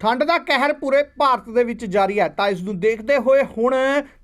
ਠੰਡ ਦਾ ਕਹਿਰ ਪੂਰੇ ਭਾਰਤ ਦੇ ਵਿੱਚ ਜਾਰੀ ਹੈ। ਤਾਂ ਇਸ ਨੂੰ ਦੇਖਦੇ ਹੋਏ ਹੁਣ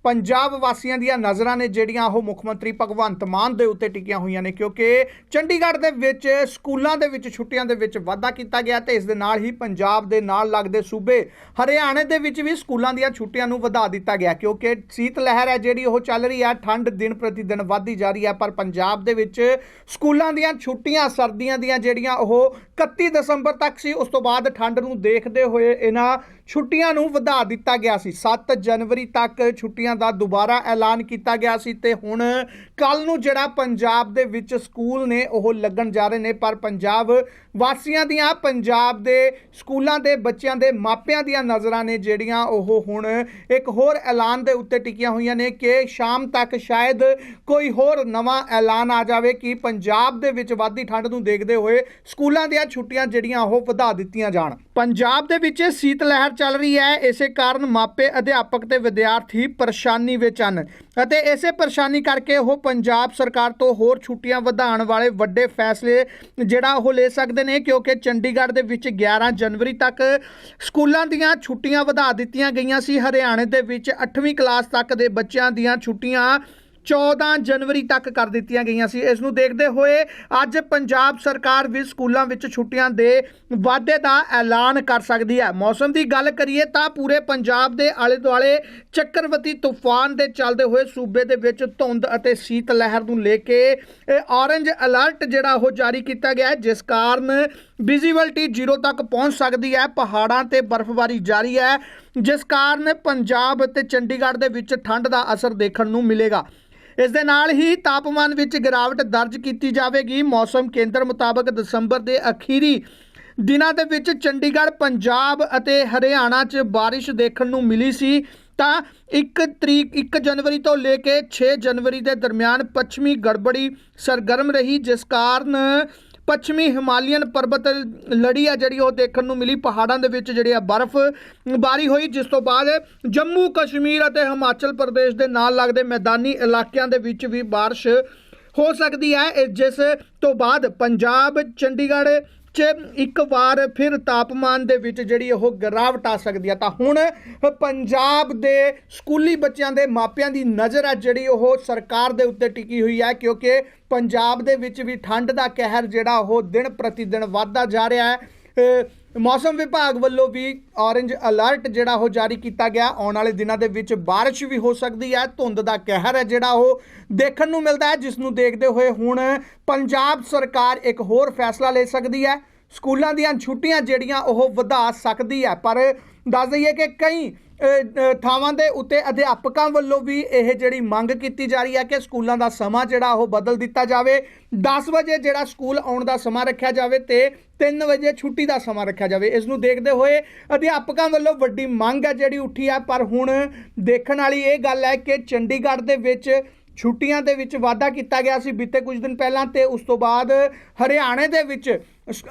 ਪੰਜਾਬ ਵਾਸੀਆਂ ਦੀਆਂ ਨਜ਼ਰਾਂ ਨੇ ਜਿਹੜੀਆਂ ਉਹ ਮੁੱਖ ਮੰਤਰੀ ਭਗਵੰਤ ਮਾਨ ਦੇ ਉੱਤੇ ਟਿਕੀਆਂ ਹੋਈਆਂ ਨੇ, ਕਿਉਂਕਿ ਚੰਡੀਗੜ੍ਹ ਦੇ ਵਿੱਚ ਸਕੂਲਾਂ ਦੇ ਵਿੱਚ ਛੁੱਟੀਆਂ ਦੇ ਵਿੱਚ ਵਾਧਾ ਕੀਤਾ ਗਿਆ ਤੇ ਇਸ ਦੇ ਨਾਲ ਹੀ ਪੰਜਾਬ ਦੇ ਨਾਲ ਲੱਗਦੇ ਸੂਬੇ ਹਰਿਆਣੇ ਦੇ ਵਿੱਚ ਵੀ ਸਕੂਲਾਂ ਦੀਆਂ ਛੁੱਟੀਆਂ ਨੂੰ ਵਧਾ ਦਿੱਤਾ ਗਿਆ, ਕਿਉਂਕਿ ਸੀਤ ਲਹਿਰ ਹੈ ਜਿਹੜੀ ਉਹ ਚੱਲ ਰਹੀ ਹੈ, ਠੰਡ ਦਿਨ ਪ੍ਰਤੀ ਦਿਨ ਵੱਧਦੀ ਜਾ ਰਹੀ ਹੈ, ਪਰ ਪੰਜਾਬ ਦੇ ਵਿੱਚ ਸਕੂਲਾਂ ਦੀਆਂ ਛੁੱਟੀਆਂ, ਸਰਦੀਆਂ ਦੀਆਂ ਜਿਹੜੀਆਂ ਉਹ 31 ਦਸੰਬਰ ਤੱਕ ਸੀ, ਉਸ ਤੋਂ ਬਾਅਦ ਠੰਡ ਨੂੰ ਦੇਖਦੇ ਹੋਏ ਇਹਨਾਂ ਛੁੱਟੀਆਂ ਨੂੰ ਵਧਾ ਦਿੱਤਾ ਗਿਆ ਸੀ। 7 ਜਨਵਰੀ ਤੱਕ ਛੁੱਟੀਆਂ ਦਾ ਦੁਬਾਰਾ ਐਲਾਨ ਕੀਤਾ ਗਿਆ ਸੀ ਤੇ ਹੁਣ ਕੱਲ ਨੂੰ ਜਿਹੜਾ ਪੰਜਾਬ ਦੇ ਵਿੱਚ ਸਕੂਲ ਨੇ, ਉਹ ਲੱਗਣ ਜਾ ਰਹੇ ਨੇ। ਪਰ ਪੰਜਾਬ ਵਾਸੀਆਂ ਦੀਆਂ, ਪੰਜਾਬ ਦੇ ਸਕੂਲਾਂ ਦੇ ਬੱਚਿਆਂ ਦੇ ਮਾਪਿਆਂ ਦੀਆਂ ਨਜ਼ਰਾਂ ਨੇ ਜਿਹੜੀਆਂ, ਉਹ ਹੁਣ ਇੱਕ ਹੋਰ ਐਲਾਨ ਦੇ ਉੱਤੇ ਟਿਕੀਆਂ ਹੋਈਆਂ ਨੇ ਕਿ ਸ਼ਾਮ ਤੱਕ ਸ਼ਾਇਦ ਕੋਈ ਹੋਰ ਨਵਾਂ ਐਲਾਨ ਆ ਜਾਵੇ ਕਿ ਪੰਜਾਬ ਦੇ ਵਿੱਚ ਵਾਧੀ ਠੰਡ ਨੂੰ ਦੇਖਦੇ ਹੋਏ ਸਕੂਲਾਂ ਦੀਆਂ ਛੁੱਟੀਆਂ ਜਿਹੜੀਆਂ, ਉਹ ਵਧਾ ਦਿੱਤੀਆਂ ਜਾਣ। ਪੰਜਾਬ ਦੇ ਵਿੱਚ ਸੀਤ ਲਹਿਰ ਚੱਲ ਰਹੀ ਹੈ, ਇਸੇ ਕਾਰਨ ਮਾਪੇ ਅਧਿਆਪਕ ਤੇ ਵਿਦਿਆਰਥੀ ਪਰੇਸ਼ਾਨੀ ਵਿੱਚ ਹਨ। ਅਤੇ ਇਸੇ ਪਰੇਸ਼ਾਨੀ ਕਰਕੇ ਉਹ ਪੰਜਾਬ ਸਰਕਾਰ ਤੋਂ ਹੋਰ ਛੁੱਟੀਆਂ ਵਧਾਉਣ ਵਾਲੇ ਵੱਡੇ ਫੈਸਲੇ ਜਿਹੜਾ ਉਹ ਲੈ ਸਕਦੇ ਨੇ, ਕਿਉਂਕਿ ਚੰਡੀਗੜ੍ਹ ਦੇ ਵਿੱਚ 11 ਜਨਵਰੀ ਤੱਕ ਸਕੂਲਾਂ ਦੀਆਂ ਛੁੱਟੀਆਂ ਵਧਾ ਦਿੱਤੀਆਂ ਗਈਆਂ ਸੀ। ਹਰਿਆਣੇ ਦੇ ਵਿੱਚ 8ਵੀਂ ਕਲਾਸ ਤੱਕ ਦੇ ਬੱਚਿਆਂ ਦੀਆਂ ਛੁੱਟੀਆਂ 14 ਜਨਵਰੀ ਤੱਕ ਕਰ ਦਿੱਤੀਆਂ ਗਈਆਂ ਸੀ। ਇਸ ਨੂੰ ਦੇਖਦੇ ਹੋਏ ਅੱਜ ਪੰਜਾਬ ਸਰਕਾਰ ਵੀ ਸਕੂਲਾਂ ਵਿੱਚ ਛੁੱਟੀਆਂ ਦੇ ਵਾਧੇ ਦਾ ਐਲਾਨ ਕਰ ਸਕਦੀ ਹੈ। ਮੌਸਮ ਦੀ ਗੱਲ ਕਰੀਏ ਤਾਂ ਪੂਰੇ ਪੰਜਾਬ ਦੇ ਆਲੇ ਦੁਆਲੇ ਚੱਕਰਵਤੀ ਤੂਫਾਨ ਦੇ ਚੱਲਦੇ ਹੋਏ ਸੂਬੇ ਦੇ ਵਿੱਚ ਧੁੰਦ ਅਤੇ ਸੀਤ ਲਹਿਰ ਨੂੰ ਲੈ ਕੇ, ਇਹ ਔਰੇਂਜ ਅਲਰਟ ਜਿਹੜਾ ਉਹ ਜਾਰੀ ਕੀਤਾ ਗਿਆ ਹੈ, ਜਿਸ ਕਾਰਨ ਵਿਜ਼ਿਬਿਲਟੀ ਜ਼ੀਰੋ ਤੱਕ ਪਹੁੰਚ ਸਕਦੀ ਹੈ। ਪਹਾੜਾਂ ਤੇ ਬਰਫ਼ਬਾਰੀ ਜਾਰੀ ਹੈ, ਜਿਸ ਕਾਰਨ ਪੰਜਾਬ ਅਤੇ ਚੰਡੀਗੜ੍ਹ ਦੇ ਵਿੱਚ ਠੰਡ ਦਾ ਅਸਰ ਦੇਖਣ ਨੂੰ ਮਿਲੇਗਾ। ਇਸ ਦੇ ਨਾਲ ਹੀ ਤਾਪਮਾਨ ਵਿੱਚ ਗਿਰਾਵਟ ਦਰਜ ਕੀਤੀ ਜਾਵੇਗੀ। ਮੌਸਮ ਕੇਂਦਰ ਮੁਤਾਬਕ ਦਸੰਬਰ ਦੇ ਅਖੀਰੀ ਦਿਨਾਂ ਦੇ ਵਿੱਚ ਚੰਡੀਗੜ੍ਹ, ਪੰਜਾਬ ਅਤੇ ਹਰਿਆਣਾ 'ਚ ਬਾਰਿਸ਼ ਦੇਖਣ ਨੂੰ ਮਿਲੀ ਸੀ। ਤਾਂ 1 ਤਰੀਕ 1 ਜਨਵਰੀ ਤੋਂ ਲੈ ਕੇ 6 ਜਨਵਰੀ ਦੇ ਦਰਮਿਆਨ ਪੱਛਮੀ ਗੜਬੜੀ ਸਰਗਰਮ ਰਹੀ, ਜਿਸ ਕਾਰਨ ਪੱਛਮੀ ਹਿਮਾਲੀਅਨ ਪਰਬਤ ਲੜੀ ਆ ਜਿਹੜੀ ਉਹ ਦੇਖਣ ਨੂੰ ਮਿਲੀ ਪਹਾੜਾਂ ਦੇ ਵਿੱਚ ਜਿਹੜੀ ਆ ਬਰਫ਼ ਬਾਰੀ ਹੋਈ, ਜਿਸ ਤੋਂ ਬਾਅਦ ਜੰਮੂ ਕਸ਼ਮੀਰ ਅਤੇ ਹਿਮਾਚਲ ਪ੍ਰਦੇਸ਼ ਦੇ ਨਾਲ ਲੱਗਦੇ ਮੈਦਾਨੀ ਇਲਾਕਿਆਂ ਦੇ ਵਿੱਚ ਵੀ ਬਾਰਿਸ਼ ਹੋ ਸਕਦੀ ਹੈ, ਇਹ ਜਿਸ ਤੋਂ ਬਾਅਦ ਪੰਜਾਬ, ਚੰਡੀਗੜ੍ਹ ਚ ਇੱਕ ਵਾਰ ਫਿਰ ਤਾਪਮਾਨ ਦੇ ਵਿੱਚ ਜਿਹੜੀ ਉਹ ਗਿਰਾਵਟ ਆ ਸਕਦੀ ਹੈ ਤਾਂ ਹੁਣ ਪੰਜਾਬ ਦੇ ਸਕੂਲੀ ਬੱਚਿਆਂ ਦੇ ਮਾਪਿਆਂ ਦੀ ਨਜ਼ਰ ਹੈ ਜਿਹੜੀ ਉਹ ਸਰਕਾਰ ਦੇ ਉੱਤੇ ਟਿਕੀ ਹੋਈ ਹੈ ਕਿਉਂਕਿ ਪੰਜਾਬ ਦੇ ਵਿੱਚ ਵੀ ਠੰਡ ਦਾ ਕਹਿਰ ਜਿਹੜਾ ਉਹ ਦਿਨ ਪ੍ਰਤੀ ਦਿਨ ਵੱਧਦਾ ਜਾ ਰਿਹਾ ਹੈ। ਮੌਸਮ ਵਿਭਾਗ ਵੱਲੋਂ ਵੀ ਔਰੇਂਜ ਅਲਰਟ ਜਿਹੜਾ ਉਹ ਜਾਰੀ ਕੀਤਾ ਗਿਆ। ਆਉਣ ਵਾਲੇ ਦਿਨਾਂ ਦੇ ਵਿੱਚ ਬਾਰਿਸ਼ ਵੀ ਹੋ ਸਕਦੀ ਹੈ। ਧੁੰਦ ਦਾ ਕਹਿਰ ਹੈ ਜਿਹੜਾ ਉਹ। ਦੇਖਣ ਨੂੰ ਮਿਲਦਾ ਹੈ, ਜਿਸ ਨੂੰ ਦੇਖਦੇ ਹੋਏ ਹੁਣ ਪੰਜਾਬ ਸਰਕਾਰ ਇੱਕ ਹੋਰ ਫੈਸਲਾ ਲੈ ਸਕਦੀ ਹੈ। ਸਕੂਲਾਂ ਦੀਆਂ ਛੁੱਟੀਆਂ ਜਿਹੜੀਆਂ ਉਹ ਵਧਾ ਸਕਦੀ ਹੈ, ਪਰ ਦੱਸ ਦਈਏ ਕਿ ਕਈ ਥਾਵਾਂ ਦੇ ਉੱਤੇ ਅਧਿਆਪਕਾਂ ਵੱਲੋਂ ਵੀ ਇਹ ਜਿਹੜੀ ਮੰਗ ਕੀਤੀ ਜਾ ਰਹੀ ਹੈ ਕਿ ਸਕੂਲਾਂ ਦਾ ਸਮਾਂ ਜਿਹੜਾ ਉਹ ਬਦਲ ਦਿੱਤਾ ਜਾਵੇ। 10 ਵਜੇ ਜਿਹੜਾ ਸਕੂਲ ਆਉਣ ਦਾ ਸਮਾਂ ਰੱਖਿਆ ਜਾਵੇ ਤੇ 3 ਵਜੇ ਛੁੱਟੀ ਦਾ ਸਮਾਂ ਰੱਖਿਆ ਜਾਵੇ। ਇਸ ਨੂੰ ਦੇਖਦੇ ਹੋਏ ਅਧਿਆਪਕਾਂ ਵੱਲੋਂ ਵੱਡੀ ਮੰਗ ਹੈ ਜਿਹੜੀ ਉੱਠੀ ਹੈ, ਪਰ ਹੁਣ ਦੇਖਣ ਵਾਲੀ ਇਹ ਗੱਲ ਹੈ ਕਿ ਚੰਡੀਗੜ੍ਹ ਦੇ ਵਿੱਚ ਛੁੱਟੀਆਂ ਦੇ ਵਿੱਚ ਵਾਧਾ ਕੀਤਾ ਗਿਆ ਸੀ ਬੀਤੇ ਕੁਝ ਦਿਨ ਪਹਿਲਾਂ ਤੇ ਉਸ ਤੋਂ ਬਾਅਦ ਹਰਿਆਣੇ ਦੇ ਵਿੱਚ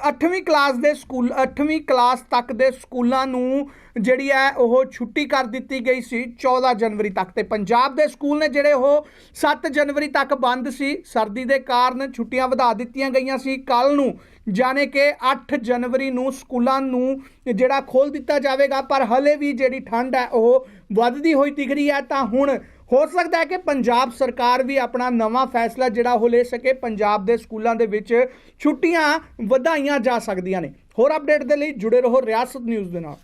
8ਵੀਂ ਕਲਾਸ ਦੇ ਸਕੂਲ 8ਵੀਂ ਕਲਾਸ ਤੱਕ ਦੇ ਸਕੂਲਾਂ ਨੂੰ ਜਿਹੜੀ ਹੈ ਉਹ ਛੁੱਟੀ ਕਰ ਦਿੱਤੀ ਗਈ ਸੀ 14 ਜਨਵਰੀ ਤੱਕ ਤੇ ਪੰਜਾਬ ਦੇ ਸਕੂਲ ਨੇ ਜਿਹੜੇ ਉਹ 7 ਜਨਵਰੀ ਤੱਕ ਬੰਦ ਸੀ। ਸਰਦੀ ਦੇ ਕਾਰਨ ਛੁੱਟੀਆਂ ਵਧਾ ਦਿੱਤੀਆਂ ਗਈਆਂ ਸੀ। ਕੱਲ ਨੂੰ ਜਾਣੇ ਕਿ 8 ਜਨਵਰੀ ਨੂੰ ਸਕੂਲਾਂ ਨੂੰ ਜਿਹੜਾ ਖੋਲ ਦਿੱਤਾ ਜਾਵੇਗਾ, ਪਰ ਹਲੇ ਵੀ ਜਿਹੜੀ ਠੰਡ ਹੈ ਉਹ ਵੱਧਦੀ ਹੋਈ ਦਿਖ ਰਹੀ ਹੈ। ਤਾਂ ਹੁਣ ਹੋ ਸਕਦਾ ਹੈ ਕਿ ਪੰਜਾਬ ਸਰਕਾਰ ਵੀ ਆਪਣਾ ਨਵਾਂ ਫੈਸਲਾ ਜਿਹੜਾ ਉਹ ਲੈ ਸਕੇ, ਪੰਜਾਬ ਦੇ ਸਕੂਲਾਂ ਦੇ ਵਿੱਚ ਛੁੱਟੀਆਂ ਵਧਾਈਆਂ ਜਾ ਸਕਦੀਆਂ ਨੇ। ਹੋਰ ਅਪਡੇਟ ਦੇ ਲਈ ਜੁੜੇ ਰਹੋ ਰਿਆਸਤ ਨਿਊਜ਼ ਦੇ ਨਾਲ।